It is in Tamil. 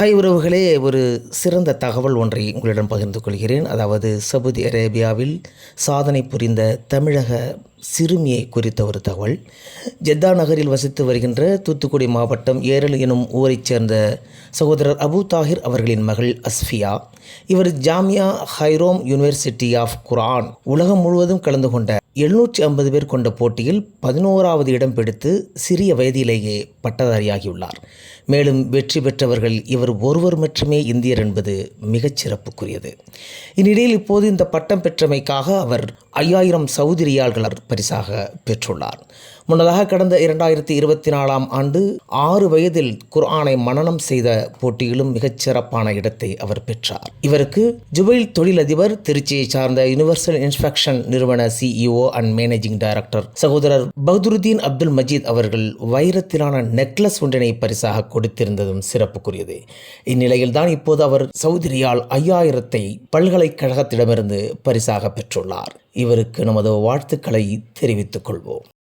ஹாய் உறவுகளே ஒரு சிறந்த தகவல் ஒன்றை உங்களிடம் பகிர்ந்து கொள்கிறேன். அதாவது சவுதி அரேபியாவில் சாதனை புரிந்த தமிழக சிறுமியை குறித்த ஒரு தகவல். ஜெத்தா நகரில் வசித்து வருகின்ற தூத்துக்குடி மாவட்டம் ஏரல் எனும் ஊரைச் சேர்ந்த சகோதரர் அபு தாஹிர் அவர்களின் மகள் அஸ்ஃபியா. இவர் ஜாமியா ஹைரோம் யூனிவர்சிட்டி ஆஃப் குர்ஆன் உலகம் முழுவதும் கலந்து கொண்ட எழுநூற்றி ஐம்பது பேர் கொண்ட போட்டியில் பதினோராவது இடம் பிடித்து சிறிய வயதிலேயே பட்டதாரியாகியுள்ளார். மேலும் வெற்றி பெற்றவர்கள் இவர் ஒருவர் மட்டுமே இந்தியர் என்பது மிகச் சிறப்புக்குரியது. இந்நிலையில் இப்போது இந்த பட்டம் பெற்றமைக்காக அவர் ஐயாயிரம் சவுதி பரிசாக பெற்றுள்ளார். முன்னதாக கடந்த இரண்டாயிரத்தி இருபத்தி நாலாம் ஆண்டு ஆறு வயதில் குர்ஆனை மனனம் செய்த போட்டியிலும் மிகச்சிறப்பான இடத்தை அவர் பெற்றார். இவருக்கு ஜுபைல் தொழிலதிபர் திருச்சியை சார்ந்த யுனிவர்சல் இன்ஸ்பெக்ஷன் நிறுவன சிஇஓ அண்ட் மேனேஜிங் டைரக்டர் சகோதரர் பகதுருதீன் அப்துல் மஜீத் அவர்கள் வைரத்திலான நெக்லஸ் ஒன்றினை பரிசாக கொடுத்திருந்ததும் சிறப்புக்குரியது. இந்நிலையில்தான் இப்போது அவர் சவுதி ஐயாயிரத்தை பல்கலைக்கழகத்திடமிருந்து பரிசாக பெற்றுள்ளார். இவருக்கு நமது வாழ்த்துக்களை தெரிவித்துக் கொள்வோம்.